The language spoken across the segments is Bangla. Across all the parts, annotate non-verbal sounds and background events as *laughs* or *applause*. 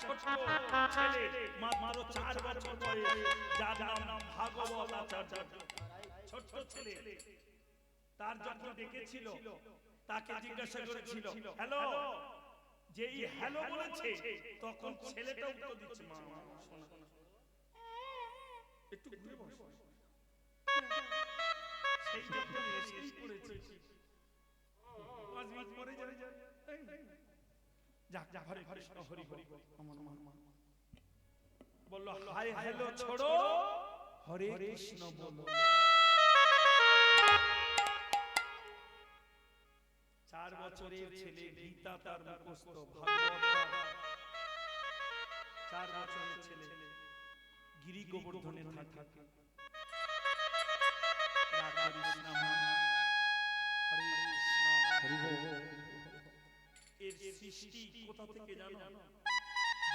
ছোট ছেলে মাত্র চার বছর বয়স, যার নাম ভাগবত আচার্য। ছোট ছেলে, তার যখন ডেকেছিল, তাকে জিজ্ঞাসা করেছিল, হ্যালো? যেই হ্যালো বলেছে, তখন ছেলেটা উত্তর দিচ্ছে, মা। একটু ঘুরে বসো। সেই যখন এসেই পড়েছে পাঁচ মিনিট পরে যাবে যাক হরে হরে হরি হরি হাই হ্যালো ছোড়ো। হরে কৃষ্ণ বলো। চার বছরের ছেলে গীতা তার মুখস্থ চার বছরের ছেলে গিরি গোবর্ধনে থাকে। রাধা কৃষ্ণ হরে কৃষ্ণ। এর সৃষ্টি কোথা থেকে জানো?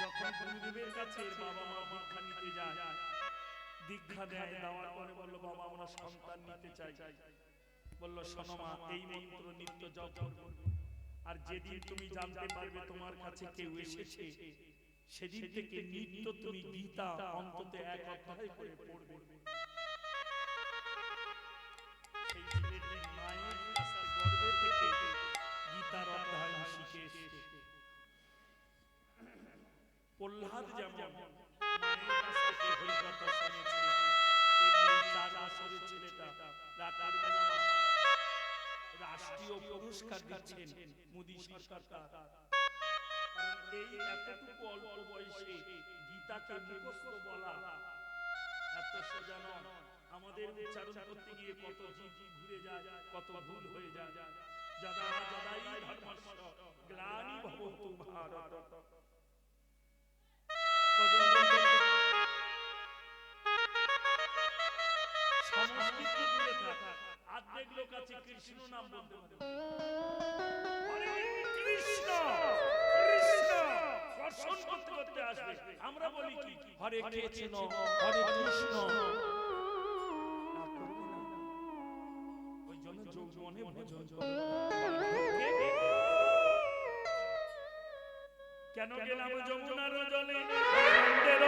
যখন গুরুদেবের কাছে এর বাবা মা দীক্ষা নিতে যায়, দীক্ষা দেয়, দেওয়ার পরে বলল, বাবা, আমরা সন্তান নিতে চাই। বলল, শোনো এই মন্ত্র নিত্য জপ আর যেদিন তুমি জানতে পারবে তোমার কাছে কেউ এসেছে, সেদিন থেকে নিত্য তুমি গীতা অন্তত এক অধ্যায় করে পড়বে। রাষ্ট্রীয় পুরস্কার দিচ্ছেন মোদী সরকার এই এতটুকু অল্প বয়সে গীতাকে মুখস্থ বলা এত সোজা আমাদের উচ্চারণ করতে গিয়ে কত জীব ঘুরে যায়, কত ভুল হয়ে যায়। যাদা যাদাই ধর্মস্য গ্লানি ভবতু ভারত কজন বলতে পারে? সংস্কৃতি দূরে থাক আর্ধেক লোক আছে কৃষ্ণ নাম বলতে কৃষ্ণ কৃষ্ণ দর্শন করতে করতে আসবে। আমরা বলি কি? হরে কৃষ্ণ। হরে কৃষ্ণ। যৌবনে ভজন কেন গেলাম যমুনার জলে? নন্দের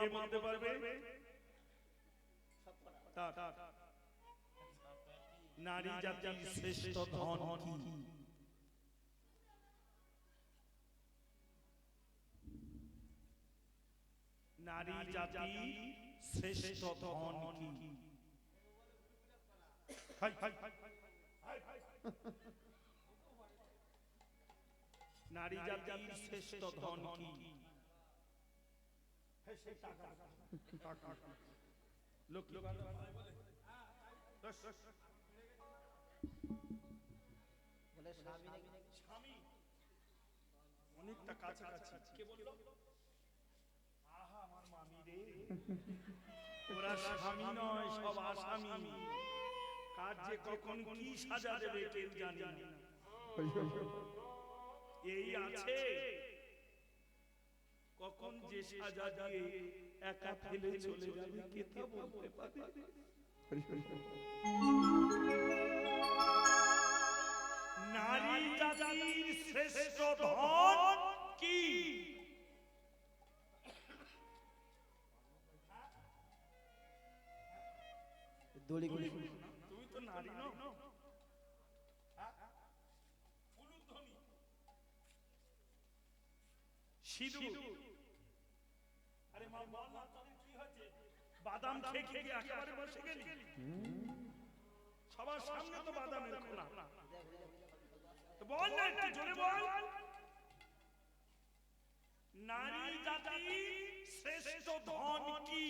যে বলতে পারবে? নারী জাতির শ্রেষ্ঠ ধন কি? নারী জাতি শ্রেষ্ঠ ধন কি? নারী জাতির শ্রেষ্ঠ ধন কি? অনেকটা কাছাকাছি। কে বলল? আহা আমার মামি রে। *laughs* ওরা স্বামী নয় সব আসামি। কার যে কখন কি সাজা দেবে কেউ জানি না। এই আছে। কখন যে সাজা দিয়ে একা ফেলে চলে যাবে কে তা বলতে পারে? নারী জাতির শ্রেষ্ঠ ধন কি? দড়ি গুলি তুমি তো নারী নও। সিঁদুর আরে মা বল না তোদের কি হয়েছে বাদাম খেয়ে খেয়ে কি একেবারে বসে গেলি। সবার সামনে তো বাদামের খোলা। তো বল না একটু জোরে বল। নারী জাতি শ্রেষ্ঠ ধন কি?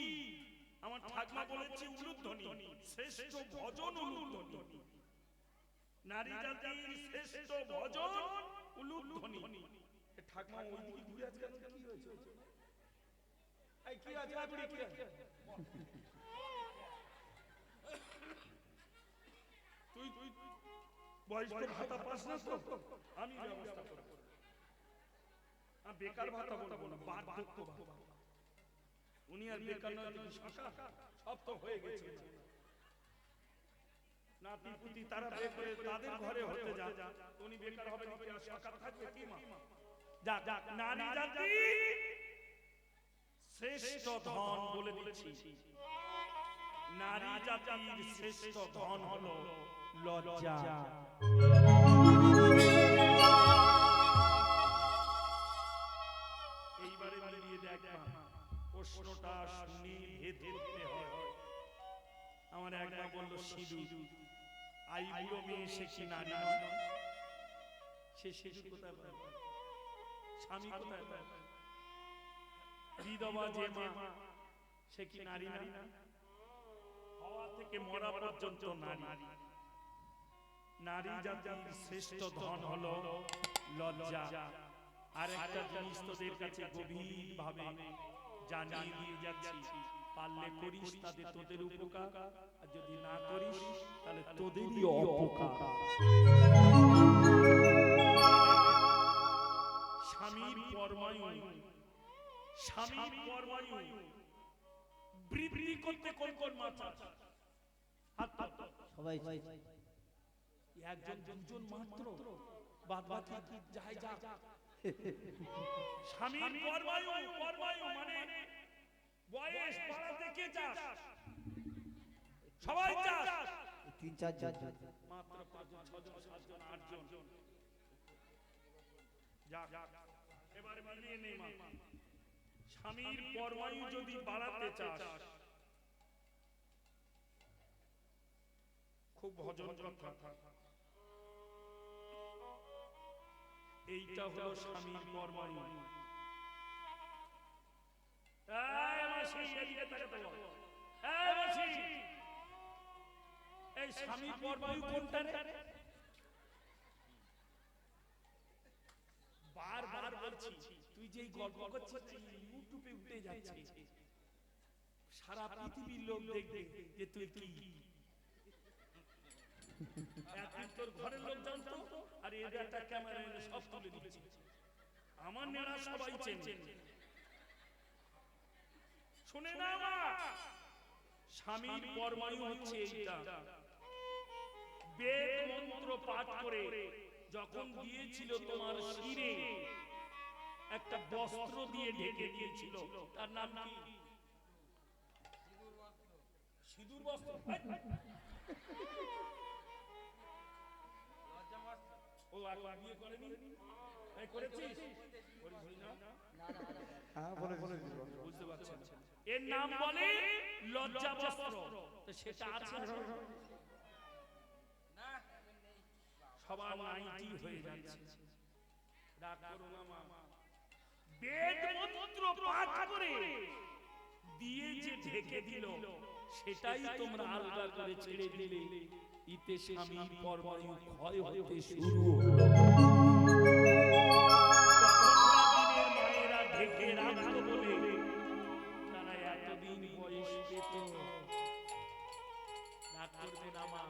আমার ঠাকমা বলেছে উলুধ্বনি, শ্রেষ্ঠ ভজন উলুধ্বনি। নারী জাতির শ্রেষ্ঠ ভজন উলুধ্বনি। ঠাকমা, ওইদিকে ঘুরে আছে কি হয়েছে? কি আছে আপনি কি তুই তুই বয়স্ক ভাতা পাস না তো? আমি ব্যবস্থা করব। আমি বেকার ভাতা বলব না বার্ধক্য ভাতা। উনি আর বেকার নয় তিনি শাখা সব তো হয়ে গেছে। নাতি পুতি তারা বিয়ে করে তাদের ঘরে হতে যা উনি বেকার হবে নাকি আর শাখা থাকবে কি? মা? যাক যাক নারী জাতি শ্রেষ্ঠ ধন বলে দিচ্ছি। নারী জাতির শ্রেষ্ঠ ধন হলো লজ্জা। আমার একবার বলল সিঁদুর আই বুড়ো মেয়ে সে সে কোথায় স্বামী কোথায় বিধবা যে মা, সে কি নারী না? হওয়া থেকে মরা পর্যন্ত নারী। নারী জাতির শ্রেষ্ঠ ধন হলো লজ্জা। আর একটা জিনিস তোদের কাছে গভীর ভাবে জানিয়ে দিয়ে যাচ্ছি। পারলে করিস তাদের তোদের উপকার, আর যদি না করিস, তাহলে তোদেরই অপকার। স্বামীর পরমায়ু স্বামীর পরমায়ু বৃদ্ধি করতে কোন কোন মাথা হাত হাত সবাই একজন দুজন মাত্র বাদ বাকি যাই যা স্বামীর মানে বয়স সবাই তিন চার জন। মাত্র পাঁচজন ছজন সাতজন আটজন। যাক এবারে মিলিয়ে নেই মা স্বামীর পরমায়ু যদি বাড়াতে চাস। খুব ভজন কথা। এইটা হলো স্বামীর পরমায়ু। বারবার বলছি। যেই গল্প করছিস ইউটিউবে উঠে যাচ্ছে। সারা পৃথিবীর লোক দেখবে যে তুই কি। এখন তোর ঘরের লোক জানতো? আর এর একটা ক্যামেরা এনে সব তুলে দিচ্ছে। আমার নেড়া সবাই চেনে। শুনে না মা। স্বামীর পরমায়ু হচ্ছে এইটা। বেদ মন্ত্র পাঠ করে যখন দিয়েছিল তোমার শিরে বস্ত্র দিয়ে ঢেকে দিয়েছিল। তার নাম কি? সিঁদুর বস্ত্র। ও একবার বিয়ে করেনি? করেছিস? হ্যাঁ বলে বলে বুঝতে পারছেন এর নাম বলে লজ্জা বস্ত্র। তো সেটা আছে সবার নাইটি হয়ে যাচ্ছে। রাগ করো না মা। বেদ মন্ত্র পাঠ করে দিয়ে যে ঢেকে দিল সেটাই তোমরা আলগা করে ছেড়ে দিলে। ইতে স্বামীর পরবায়ু ক্ষয় হতে শুরু। হলো। তখনকার দিনের মায়েরা ঢেকে রাখতো বলে তারা এতদিন বয়স পেত। রাগ করবে না মা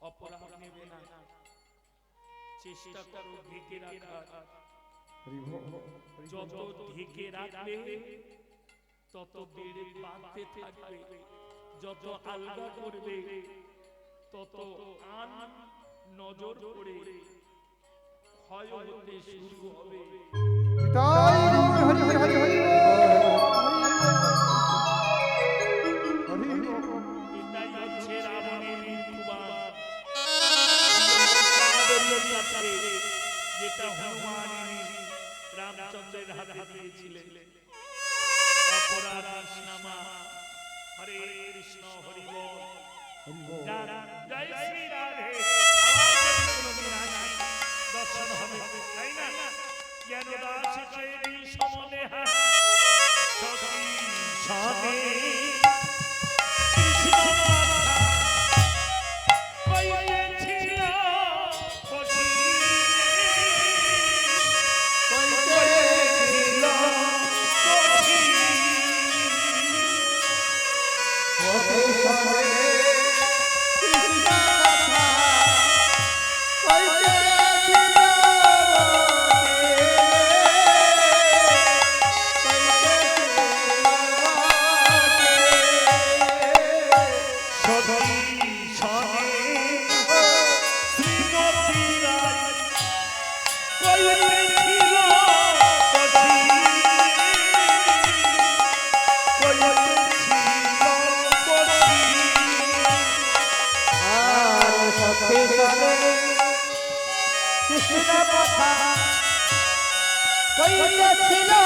অপরাধ নেবে না। চেষ্টা করো ঢেকে রাখার। যত ঢেকে রাখবে তত বেড়ে বাঁধতে থাকবে। যত আলগা করবে তত আন নজর পড়ে ক্ষয় হতে শুরু হবে। এটাই হচ্ছে রাবণের যেটা হনুমান রামচন্দ্রের হাতে দিয়েছিলে। অপরাধ নামা। হরে কৃষ্ণ হরি বল। জয় শ্রী রাধে দর্শন হবে তাই না? জ্ঞান দাস চেরি সমনে হাত সখী ছিল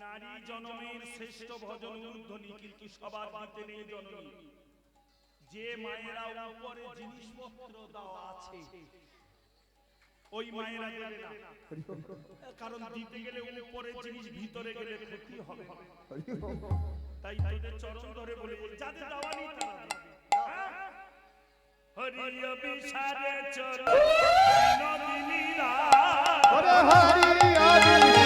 নারী জনমের শ্রেষ্ঠ ভজন কিন্তু সবার নেই জননী। যে মায়েরা উপরে জিনিসপত্র আছে, ওই মায়েরা দেবে না। কারণ দিতে গেলে উপরে জিনিস ভিতরে গেলে ক্ষতি হবে। তাই তোদের চরণ ধরে বলে যাদের দেওয়া নেই তারা? হরি অভিসারে চলো নদিনী রাত। হরি হরি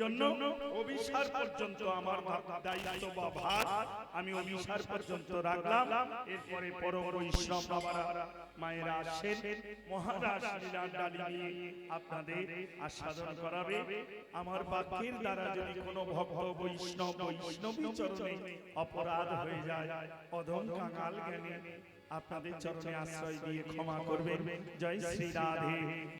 জন্য অভিসার পর্যন্ত আমার দায়িত্ব বা ভার আমি অভিসার পর্যন্ত রাখলাম। এরপরে পরম বৈষ্ণব বাবারা মায়েরা আসেন। মহারাজ আপনাদের আস্বাদন করাবে। আমার বাক্যের দ্বারা যদি কোনো ভক্ত বৈষ্ণব বৈষ্ণবী চরণে অপরাধ হয়ে যায় অধম আপনাদের চরণে আশ্রয় দিয়ে ক্ষমা করবেন। জয় শ্রী রাধে।